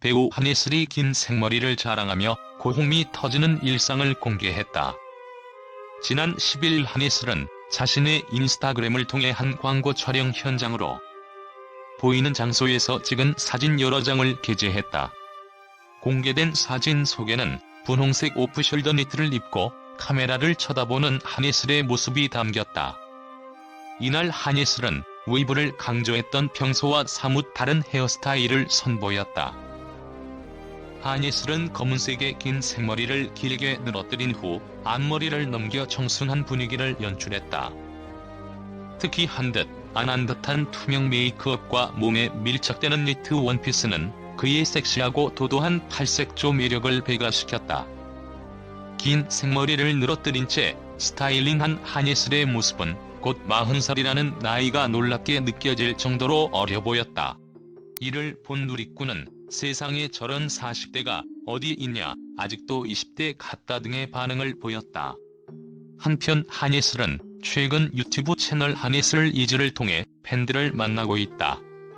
배우 한예슬이 긴 생머리를 자랑하며 고홈이 터지는 일상을 공개했다. 지난 10일 한예슬은 자신의 인스타그램을 통해 한 광고 촬영 현장으로 보이는 장소에서 찍은 사진 여러 장을 게재했다. 공개된 사진 속에는 분홍색 오프숄더 니트를 입고 카메라를 쳐다보는 한예슬의 모습이 담겼다. 이날 한예슬은 웨이브를 강조했던 평소와 사뭇 다른 헤어스타일을 선보였다. 한예슬은 검은색의 긴 생머리를 길게 늘어뜨린 후 앞머리를 넘겨 청순한 분위기를 연출했다. 특히 한 듯 안 한 듯한 투명 메이크업과 몸에 밀착되는 니트 원피스는 그의 섹시하고 도도한 팔색조 매력을 배가시켰다. 긴 생머리를 늘어뜨린 채 스타일링한 한예슬의 모습은 곧 40살이라는 나이가 놀랍게 느껴질 정도로 어려 보였다. 이를 본 누리꾼은 세상에 저런 40대가 어디 있냐, 아직도 20대 같다 등의 반응을 보였다. 한편 한예슬은 최근 유튜브 채널 한예슬 이즈를 통해 팬들을 만나고 있다.